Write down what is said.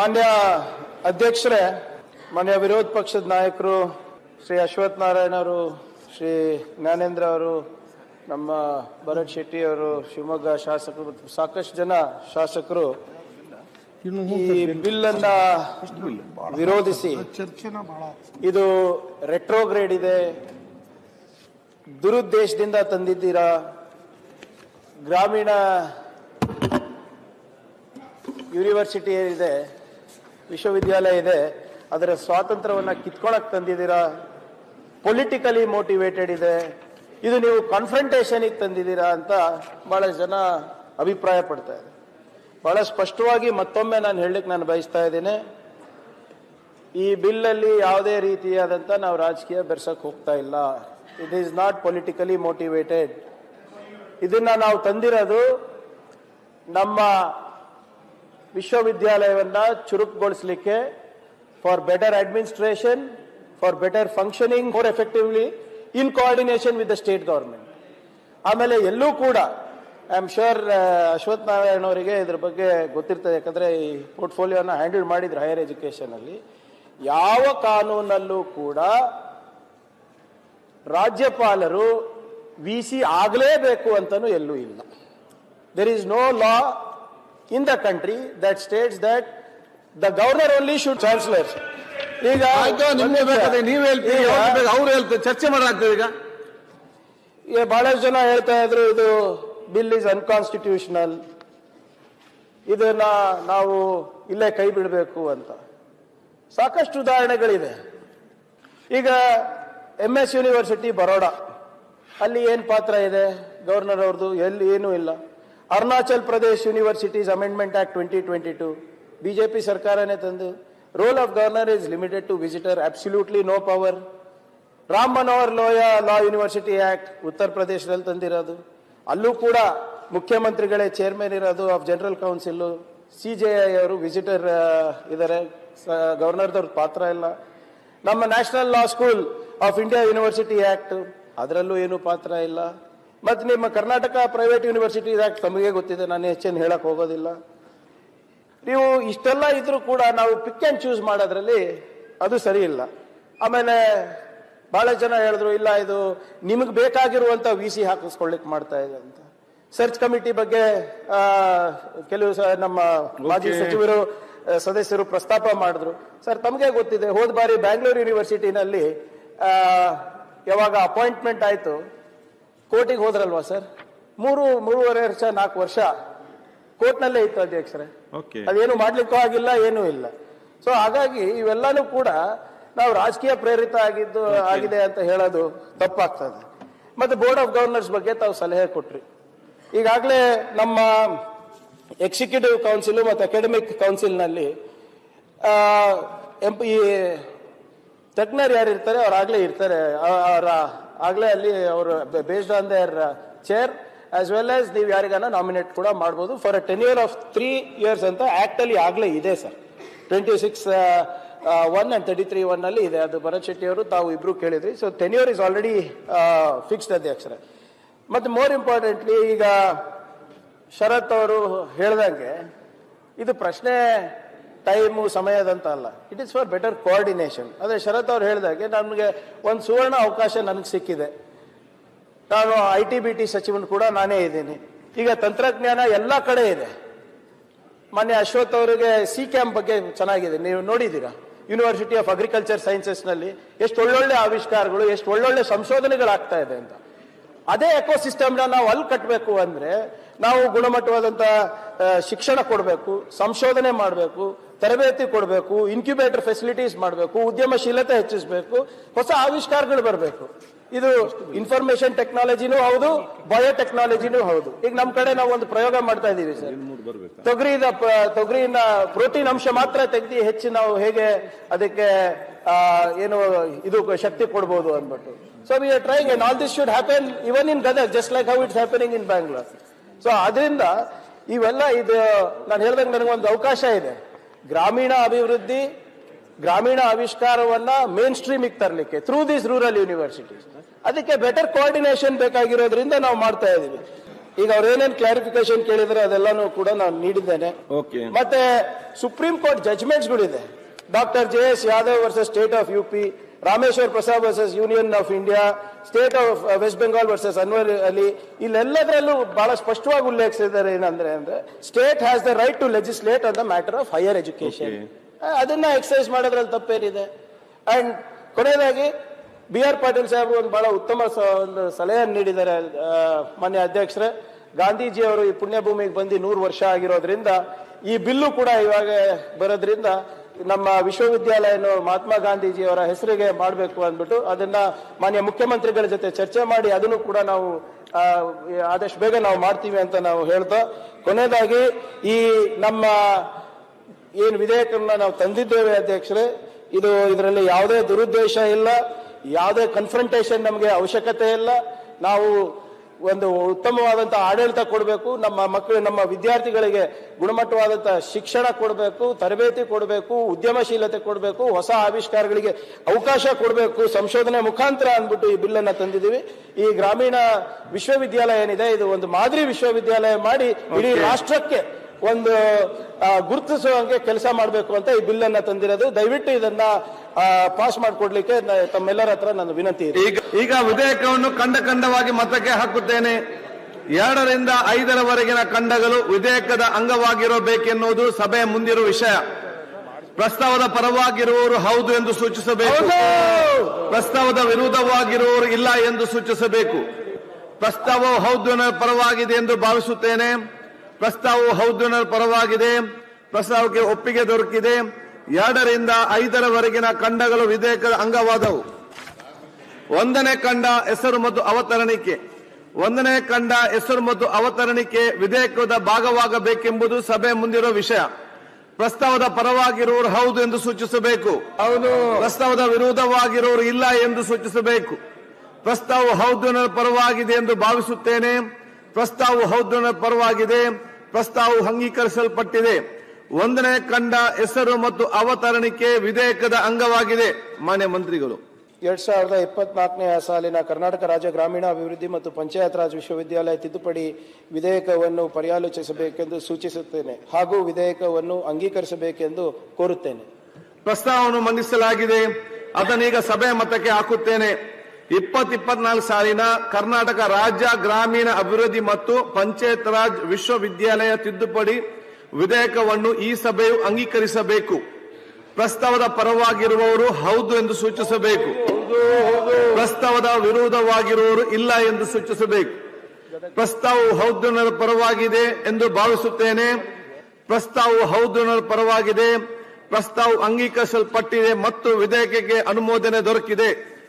ಮಾನ್ಯ ಅಧ್ಯಕ್ಷರೇ, ಮಾನ್ಯ ವಿರೋಧ ಪಕ್ಷದ ನಾಯಕರು, ಶ್ರೀ ಅಶ್ವಥ್ ನಾರಾಯಣ ಅವರು, ಶ್ರೀ ಜ್ಞಾನೇಂದ್ರ ಅವರು, ನಮ್ಮ ಭರತ್ ಶೆಟ್ಟಿ ಅವರು, ಶಿವಮೊಗ್ಗ ಶಾಸಕರು ಸಾಕಷ್ಟು ಜನ ಶಾಸಕರು ಈ ಬಿಲ್ ಅನ್ನ ವಿರೋಧಿಸಿ ಇದು ರೆಟ್ರೋಗ್ರೇಡ್ ಇದೆ. ದುರುದ್ದೇಶದಿಂದ ತಂದಿದ್ದೀರಾ? ಗ್ರಾಮೀಣ ಯೂನಿವರ್ಸಿಟಿ ಇದೆ. ವಿಶ್ವವಿದ್ಯಾಲಯ ಇದೆ ಅದರ ಸ್ವಾತಂತ್ರ್ಯವನ್ನು ಕಿತ್ಕೊಳಕ್ ತಂದಿದ್ದೀರಾ? ಪೊಲಿಟಿಕಲಿ ಮೋಟಿವೇಟೆಡ್ ಇದೆ. ಇದು ನೀವು ಕಾನ್ಫ್ರಂಟೇಷನಿಗೆ ತಂದಿದ್ದೀರಾ ಅಂತ ಬಹಳ ಜನ ಅಭಿಪ್ರಾಯ ಪಡ್ತಾ ಇದೆ ಬಹಳ ಸ್ಪಷ್ಟವಾಗಿ ಮತ್ತೊಮ್ಮೆ ನಾನು ಹೇಳಲಿಕ್ಕೆ ನಾನು ಬಯಸ್ತಾ ಇದ್ದೇನೆ. ಈ ಬಿಲ್ಲಲ್ಲಿ ಯಾವುದೇ ರೀತಿಯಾದಂಥ ನಾವು ರಾಜಕೀಯ ಬೆರ್ಸಕ್ಕೆ ಹೋಗ್ತಾ ಇಲ್ಲ. It is not politically motivated ಇದನ್ನ ನಾವು ತಂದಿರೋದು ನಮ್ಮ ವಿಶ್ವವಿದ್ಯಾಲಯವನ್ನ ಚುರುಕುಗೊಳಿಸಲಿಕ್ಕೆ for better administration for better functioning for effectively in coordination with the state government ಆಮೇಲೆ ಎಲ್ಲೂ ಕೂಡ I am sure Ashwath Narayana ಅವರಿಗೆ ಇದ್ರ ಬಗ್ಗೆ ಗೊತ್ತಿರ್ತದೆ, ಯಾಕಂದ್ರೆ ಈ ಪೋರ್ಟ್ಫೋಲಿಯೋನ ಹ್ಯಾಂಡಲ್ ಮಾಡಿದ್ರು ಹೈಯರ್ ಎಜುಕೇಷನಲ್ಲಿ ಯಾವ ಕಾನೂನಲ್ಲೂ ಕೂಡ ರಾಜ್ಯಪಾಲರು ವಿ ಸಿ ಆಗಲೇಬೇಕು ಅಂತಲೂ ಎಲ್ಲೂ ಇಲ್ಲ. There is no law in the country that states that the governor only should chancellors ಈಗ ನಿಮ್ಗೆ ಬೇಕಾದ್ರೆ ನೀವ್ ಹೇಳ್ತೀರಿ ಅವ್ರು ಹೇಳ್ತಾರೆ ಚರ್ಚೆ ಮಾಡಲಾಗ್ತದೆ ಈಗ. ಈಗ ಬಹಳಷ್ಟು ಜನ ಹೇಳ್ತಾ ಇದ್ರು ಇದು ಬಿಲ್ ಇಸ್ ಅನ್ಕಾನ್ಸ್ಟಿಟ್ಯೂಷನಲ್ ಇದನ್ನ ನಾವು ಇಲ್ಲೇ ಕೈ ಬಿಡಬೇಕು ಅಂತ. ಸಾಕಷ್ಟು ಉದಾಹರಣೆಗಳಿದೆ. ಈಗ ಎಂ ಎಸ್ ಯೂನಿವರ್ಸಿಟಿ ಬರೋಡ ಅಲ್ಲಿ ಏನ್ ಪಾತ್ರ ಇದೆ? ಗವರ್ನರ್ ಅವ್ರದ್ದು ಎಲ್ಲಿ ಏನೂ ಇಲ್ಲ. Arunachal Pradesh universities amendment act twenty twenty two BJP ಸರ್ಕಾರನೇ ತಂದು role of governor is limited to visitor absolutely no power Ram Manohar Lohia law university act Uttar ಪ್ರದೇಶದಲ್ಲಿ ತಂದಿರೋದು. ಅಲ್ಲೂ ಕೂಡ ಮುಖ್ಯಮಂತ್ರಿಗಳೇ ಚೇರ್ಮನ್ ಇರೋದು of general council C J I ಅವರು visitor ಇದ್ದಾರೆ ಗವರ್ನರ್ದವ್ರ ಪಾತ್ರ ಇಲ್ಲ. ನಮ್ಮ national law school of India university act ಅದರಲ್ಲೂ ಏನು ಪಾತ್ರ ಇಲ್ಲ. ಮತ್ತು ನಿಮ್ಮ ಕರ್ನಾಟಕ ಪ್ರೈವೇಟ್ ಯೂನಿವರ್ಸಿಟಿ ಯಾಕೆ ತಮಗೆ ಗೊತ್ತಿದೆ ನಾನು ಹೆಚ್ಚೇನು ಹೇಳಕ್ ಹೋಗೋದಿಲ್ಲ. ನೀವು ಇಷ್ಟೆಲ್ಲ ಇದ್ರೂ ಕೂಡ ನಾವು ಪಿಕ್ ಅಂಡ್ ಚೂಸ್ ಮಾಡೋದ್ರಲ್ಲಿ ಅದು ಸರಿ ಇಲ್ಲ. ಆಮೇಲೆ ಬಹಳ ಜನ ಹೇಳಿದ್ರು ಇಲ್ಲ ಇದು ನಿಮಗೆ ಬೇಕಾಗಿರುವಂಥ ವಿ ಸಿ ಹಾಕಿಸ್ಕೊಳ್ಳಿಕ್ ಮಾಡ್ತಾ ಇದೆ ಅಂತ. ಸರ್ಚ್ ಕಮಿಟಿ ಬಗ್ಗೆ ಕೆಲವು ಸ- ನಮ್ಮ ಮಾಜಿ ಸಚಿವರು ಸದಸ್ಯರು ಪ್ರಸ್ತಾಪ ಮಾಡಿದ್ರು. ಸರ್ ತಮಗೆ ಗೊತ್ತಿದೆ ಹೋದ ಬಾರಿ ಬ್ಯಾಂಗ್ಳೂರು ಯೂನಿವರ್ಸಿಟಿನಲ್ಲಿ ಯಾವಾಗ ಅಪಾಯಿಂಟ್ಮೆಂಟ್ ಆಯ್ತು ಕೋರ್ಟಿಗೆ ಹೋದ್ರಲ್ವಾ ಸರ್? ಮೂರು ಮೂರುವರೆ ವರ್ಷ ನಾಲ್ಕು ವರ್ಷ ಕೋರ್ಟ್ನಲ್ಲೇ ಇತ್ತು ಅಧ್ಯಕ್ಷರೇ. ಓಕೆ ಅದೇನು ಮಾಡ್ಲಿಕ್ಕೂ ಆಗಿಲ್ಲ ಏನೂ ಇಲ್ಲ. ಸೊ ಹಾಗಾಗಿ ಇವೆಲ್ಲಾನು ಕೂಡ ನಾವು ರಾಜಕೀಯ ಪ್ರೇರಿತ ಆಗಿದ್ದು ಆಗಿದೆ ಅಂತ ಹೇಳೋದು ತಪ್ಪಾಗ್ತದೆ. ಮತ್ತೆ ಬೋರ್ಡ್ ಆಫ್ ಗವರ್ನರ್ಸ್ ಬಗ್ಗೆ ತಾವು ಸಲಹೆ ಕೊಟ್ರಿ. ಈಗಾಗಲೇ ನಮ್ಮ ಎಕ್ಸಿಕ್ಯೂಟಿವ್ ಕೌನ್ಸಿಲ್ ಮತ್ತು ಅಕಾಡೆಮಿಕ್ ಕೌನ್ಸಿಲ್ನಲ್ಲಿ ಎಂ ಈ ತಜ್ಞರು ಯಾರು ಇರ್ತಾರೆ, ಅವ್ರು ಆಗ್ಲೇ ಇರ್ತಾರೆ. ಅವರ ಆಗ್ಲೇ ಅಲ್ಲಿ ಅವರು based on their chair as well as ನೀವು ಯಾರಿಗಾನ ನಾಮಿನೇಟ್ ಕೂಡ ಮಾಡ್ಬೋದು. For a ten year of three years ಅಂತ ಆಕ್ಟ್ ಅಲ್ಲಿ ಆಗ್ಲೇ ಇದೆ sir twenty six one and thirty three one ಅಲ್ಲಿ ಇದೆ. ಅದು ಭರತ್ ಶೆಟ್ಟಿ ಅವರು, ತಾವು ಇಬ್ರು ಕೇಳಿದ್ರಿ. So ten year is already fixed ಅಧ್ಯಕ್ಷರೇ ಮತ್ತೆ ಮೋರ್ ಇಂಪಾರ್ಟೆಂಟ್ಲಿ ಈಗ ಶರತ್ ಅವರು ಹೇಳ್ದಂಗೆ, ಇದು ಪ್ರಶ್ನೆ ಟೈಮು ಸಮಯದಂತ ಅಲ್ಲ. It is for better coordination ಅದೇ ಶರತ್ ಅವ್ರು ಹೇಳಿದಾಗೆ ನಮಗೆ ಒಂದು ಸುವರ್ಣ ಅವಕಾಶ ನನಗೆ ಸಿಕ್ಕಿದೆ. ನಾನು ಐ ಟಿ ಬಿ ಟಿ ಸಚಿವನು ಕೂಡ ನಾನೇ ಇದ್ದೀನಿ. ಈಗ ತಂತ್ರಜ್ಞಾನ ಎಲ್ಲ ಕಡೆ ಇದೆ. ಮೊನ್ನೆ ಅಶ್ವಥ್ ಅವರಿಗೆ ಸಿ ಕ್ಯಾಂಪ್ ಬಗ್ಗೆ ಚೆನ್ನಾಗಿದೆ. ನೀವು ನೋಡಿದ್ದೀರಾ? ಯೂನಿವರ್ಸಿಟಿ ಆಫ್ ಅಗ್ರಿಕಲ್ಚರ್ ಸೈನ್ಸಸ್ನಲ್ಲಿ ಎಷ್ಟು ಒಳ್ಳೊಳ್ಳೆ ಆವಿಷ್ಕಾರಗಳು, ಎಷ್ಟು ಒಳ್ಳೊಳ್ಳೆ ಸಂಶೋಧನೆಗಳಾಗ್ತಾ ಇದೆ ಅಂತ. ಅದೇ ಎಕೋಸಿಸ್ಟಮ್ನ ನಾವು ಅಲ್ಲಿ ಕಟ್ಟಬೇಕು ಅಂದ್ರೆ ನಾವು ಗುಣಮಟ್ಟವಾದಂಥ ಶಿಕ್ಷಣ ಕೊಡಬೇಕು, ಸಂಶೋಧನೆ ಮಾಡಬೇಕು ತರಬೇತಿ ಕೊಡಬೇಕು ಇನ್ಕ್ಯುಬೇಟರ್ ಫೆಸಿಲಿಟೀಸ್ ಮಾಡಬೇಕು ಉದ್ಯಮಶೀಲತೆ ಹೆಚ್ಚಿಸಬೇಕು ಹೊಸ ಆವಿಷ್ಕಾರಗಳು ಬರಬೇಕು. ಇದು ಇನ್ಫಾರ್ಮೇಶನ್ ಟೆಕ್ನಾಲಜಿನೂ ಹೌದು ಬಯೋಟೆಕ್ನಾಲಜಿನೂ ಹೌದು. ಈಗ ನಮ್ಮ ಕಡೆ ನಾವು ಒಂದು ಪ್ರಯೋಗ ಮಾಡ್ತಾ ಇದ್ದೀವಿ ಸರ್. ತೊಗರಿನ ತೊಗರಿನ ಪ್ರೋಟೀನ್ ಅಂಶ ಮಾತ್ರ ತೆಗೆದು ಹೆಚ್ಚು ನಾವು ಹೇಗೆ ಅದಕ್ಕೆ ಏನು ಇದು ಶಕ್ತಿ ಕೊಡ್ಬೋದು ಅಂದ್ಬಿಟ್ಟು. So we are trying and all this should happen even in Gadag just like how it's happening in Bangalore so ಅದರಿಂದ ಇವೆಲ್ಲ ಇದು ನಾನು ಹೇಳ್ದಂಗೆ ನನಗೊಂದು ಅವಕಾಶ ಇದೆ. ಗ್ರಾಮೀಣ ಅಭಿವೃದ್ಧಿ ಗ್ರಾಮೀಣ ಆವಿಷ್ಕಾರವನ್ನ ಮೇನ್ ಸ್ಟ್ರೀಮಿಗೆ ತರಲಿಕ್ಕೆ ಥ್ರೂ ದೀಸ್ ರೂರಲ್ ಯೂನಿವರ್ಸಿಟೀಸ್ ಅದಕ್ಕೆ ಬೆಟರ್ ಕೋಆರ್ಡಿನೇಷನ್ ಬೇಕಾಗಿರೋದ್ರಿಂದ ನಾವು ಮಾಡ್ತಾ ಇದೀವಿ. ಈಗ ಅವ್ರು ಏನೇನು ಕ್ಲಾರಿಫಿಕೇಶನ್ ಕೇಳಿದ್ರೆ ಅದೆಲ್ಲಾನು ಕೂಡ ನಾನು ನೀಡಿದ್ದೇನೆ. ಓಕೆ ಮತ್ತೆ Supreme Court ಜಜ್ಮೆಂಟ್ಸ್ಗಳಿದೆ doctor J S Yadav versus State of U P Rameshwar Prasad versus Union of India State of West Bengal versus Anwar Ali ಇಲ್ಲೆಲ್ಲದರಲ್ಲೂ ಬಹಳ ಸ್ಪಷ್ಟವಾಗಿ ಉಲ್ಲೇಖಿಸಿದ್ದಾರೆ ಏನಂದ್ರೆ ಅಂದ್ರೆ state has the right to legislate on the matter of higher education ಅದನ್ನ exercise ಮಾಡೋದ್ರಲ್ಲಿ ತಪ್ಪೇನಿದೆ. And ಕೊನೆಯದಾಗಿ B R Patil ಸಾಹೇಬರು ಒಂದು ಬಹಳ ಉತ್ತಮ ಒಂದು ಸಲಹೆಯನ್ನು ನೀಡಿದ್ದಾರೆ ಮಾನ್ಯ ಅಧ್ಯಕ್ಷರೇ. ಗಾಂಧೀಜಿ ಅವರು ಈ ಪುಣ್ಯಭೂಮಿಗೆ ಬಂದು ನೂರು ವರ್ಷ ಆಗಿರೋದ್ರಿಂದ ಈ ಬಿಲ್ಲು ಕೂಡ ಇವಾಗ ಬರೋದ್ರಿಂದ ನಮ್ಮ ವಿಶ್ವವಿದ್ಯಾಲಯನು ಮಹಾತ್ಮ ಗಾಂಧೀಜಿಯವರ ಹೆಸರಿಗೆ ಮಾಡಬೇಕು ಅಂದ್ಬಿಟ್ಟು ಅದನ್ನ ಮಾನ್ಯ ಮುಖ್ಯಮಂತ್ರಿಗಳ ಜೊತೆ ಚರ್ಚೆ ಮಾಡಿ ಅದನ್ನು ಕೂಡ ನಾವು ಆದಷ್ಟು ಬೇಗ ನಾವು ಮಾಡ್ತೀವಿ ಅಂತ ನಾವು ಹೇಳ್ತಾ, ಕೊನೆಯದಾಗಿ ಈ ನಮ್ಮ ಏನು ವಿಧೇಯಕವನ್ನ ನಾವು ತಂದಿದ್ದೇವೆ ಅಧ್ಯಕ್ಷರೇ, ಇದು ಇದರಲ್ಲಿ ಯಾವುದೇ ದುರುದ್ದೇಶ ಇಲ್ಲ, ಯಾವುದೇ ಕನ್ಫ್ರಂಟೇಷನ್ ನಮಗೆ ಅವಶ್ಯಕತೆ ಇಲ್ಲ, ನಾವು ಒಂದು ಉತ್ತಮವಾದಂತಹ ಆಡಳಿತ ಕೊಡಬೇಕು ನಮ್ಮ ಮಕ್ಕಳು ನಮ್ಮ ವಿದ್ಯಾರ್ಥಿಗಳಿಗೆ ಗುಣಮಟ್ಟವಾದಂತಹ ಶಿಕ್ಷಣ ಕೊಡಬೇಕು ತರಬೇತಿ ಕೊಡಬೇಕು ಉದ್ಯಮಶೀಲತೆ ಕೊಡಬೇಕು ಹೊಸ ಆವಿಷ್ಕಾರಗಳಿಗೆ ಅವಕಾಶ ಕೊಡಬೇಕು ಸಂಶೋಧನೆ ಮುಖಾಂತರ ಅಂದ್ಬಿಟ್ಟು ಈ ಬಿಲ್ಲನ್ನು ತಂದಿದ್ದೀವಿ. ಈ ಗ್ರಾಮೀಣ ವಿಶ್ವವಿದ್ಯಾಲಯ ಏನಿದೆ ಇದು ಒಂದು ಮಾದರಿ ವಿಶ್ವವಿದ್ಯಾಲಯ ಮಾಡಿ ಇಡೀ ರಾಷ್ಟ್ರಕ್ಕೆ ಒಂದು ಗುರುತಿಸುವ ಗುರುತಿಸುವಂಗೆ ಕೆಲಸ ಮಾಡಬೇಕು ಅಂತ ಈ ಬಿಲ್ ಅನ್ನ ತಂದಿರೋದು. ದಯವಿಟ್ಟು ಇದನ್ನ ಪಾಸ್ ಮಾಡಿಕೊಡ್ಲಿಕ್ಕೆ ತಮ್ಮೆಲ್ಲರ ಹತ್ರ ನನ್ನ ವಿನಂತಿ ಇದೆ ಈಗ ಈಗ ವಿಧೇಯಕವನ್ನು ಕಂಡ ಕಂಡವಾಗಿ ಮತಕ್ಕೆ ಹಾಕುತ್ತೇನೆ. ಎರಡರಿಂದ ಐದರವರೆಗಿನ ಕಂಡಗಳು ವಿಧೇಯಕದ ಅಂಗವಾಗಿರಬೇಕೆನ್ನುವುದು ಸಭೆ ಮುಂದಿರುವ ವಿಷಯ. ಪ್ರಸ್ತಾವದ ಪರವಾಗಿರುವವರು ಹೌದು ಎಂದು ಸೂಚಿಸಬೇಕು. ಪ್ರಸ್ತಾವದ ವಿರೋಧವಾಗಿರುವವರು ಇಲ್ಲ ಎಂದು ಸೂಚಿಸಬೇಕು. ಪ್ರಸ್ತಾವವು ಹೌದು ಪರವಾಗಿದೆ ಎಂದು ಭಾವಿಸುತ್ತೇನೆ. ಪ್ರಸ್ತಾವವು ಹೌದು ಪರವಾಗಿದೆ. ಪ್ರಸ್ತಾವಕ್ಕೆ ಒಪ್ಪಿಗೆ ದೊರಕಿದೆ. ಎರಡರಿಂದ ಐದರವರೆಗಿನ ಖಂಡಗಳು ವಿಧೇಯಕದ ಅಂಗವಾದವು. ಒಂದನೇ ಖಂಡ ಹೆಸರು ಮತ್ತು ಅವತರಣಿಕೆ. ಒಂದನೇ ಖಂಡ ಹೆಸರು ಮತ್ತು ಅವತರಣಿಕೆ ವಿಧೇಯಕದ ಭಾಗವಾಗಬೇಕೆಂಬುದು ಸಭೆ ಮುಂದಿರುವ ವಿಷಯ. ಪ್ರಸ್ತಾವದ ಪರವಾಗಿರುವವರು ಹೌದು ಎಂದು ಸೂಚಿಸಬೇಕು. ಹೌದು. ಪ್ರಸ್ತಾವದ ವಿರೋಧವಾಗಿರುವವರು ಇಲ್ಲ ಎಂದು ಸೂಚಿಸಬೇಕು. ಪ್ರಸ್ತಾವ ಹೌದು ಪರವಾಗಿದೆ ಎಂದು ಭಾವಿಸುತ್ತೇನೆ. ಪ್ರಸ್ತಾವ ಹೌದು ಪರವಾಗಿದೆ. ಪ್ರಸ್ತಾವವು ಅಂಗೀಕರಿಸಲ್ಪಟ್ಟಿದೆ. ಒಂದನೇ ಕಂಡ ಹೆಸರು ಮತ್ತು ಅವತರಣಿಕೆ ವಿಧೇಯಕದ ಅಂಗವಾಗಿದೆ. ಮಾನ್ಯ ಮಂತ್ರಿಗಳು. ಎರಡ್ ಸಾವಿರದ ಇಪ್ಪತ್ನಾಲ್ಕನೇ ಸಾಲಿನ ಕರ್ನಾಟಕ ರಾಜ್ಯ ಗ್ರಾಮೀಣ ಅಭಿವೃದ್ಧಿ ಮತ್ತು ಪಂಚಾಯತ್ ರಾಜ್ ವಿಶ್ವವಿದ್ಯಾಲಯ ತಿದ್ದುಪಡಿ ವಿಧೇಯಕವನ್ನು ಪರ್ಯಾಲೋಚಿಸಬೇಕೆಂದು ಸೂಚಿಸುತ್ತೇನೆ ಹಾಗೂ ವಿಧೇಯಕವನ್ನು ಅಂಗೀಕರಿಸಬೇಕೆಂದು ಕೋರುತ್ತೇನೆ. ಪ್ರಸ್ತಾವವನ್ನು ಮಂಡಿಸಲಾಗಿದೆ. ಅದನ್ನೀಗ ಸಭೆ ಮತಕ್ಕೆ ಹಾಕುತ್ತೇನೆ. ಇಪ್ಪತ್ ಇಪ್ಪತ್ನಾಲ್ಕು ಸಾಲಿನ ಕರ್ನಾಟಕ ರಾಜ್ಯ ಗ್ರಾಮೀಣ ಅಭಿವೃದ್ಧಿ ಮತ್ತು ಪಂಚಾಯತ್ ರಾಜ್ ವಿಶ್ವವಿದ್ಯಾಲಯ ತಿದ್ದುಪಡಿ ವಿಧೇಯಕವನ್ನು ಈ ಸಭೆಯು ಅಂಗೀಕರಿಸಬೇಕು. ಪ್ರಸ್ತಾವದ ಪರವಾಗಿರುವವರು ಹೌದು ಎಂದು ಸೂಚಿಸಬೇಕು. ಪ್ರಸ್ತಾವದ ವಿರೋಧವಾಗಿರುವವರು ಇಲ್ಲ ಎಂದು ಸೂಚಿಸಬೇಕು. ಪ್ರಸ್ತಾವವು ಹೌದು ಪರವಾಗಿದೆ ಎಂದು ಭಾವಿಸುತ್ತೇನೆ. ಪ್ರಸ್ತಾವವು ಹೌದು ಪರವಾಗಿದೆ. ಪ್ರಸ್ತಾವ ಅಂಗೀಕರಿಸಲ್ಪಟ್ಟಿದೆ ಮತ್ತು ವಿಧೇಯಕಕ್ಕೆ ಅನುಮೋದನೆ ದೊರಕಿದೆ.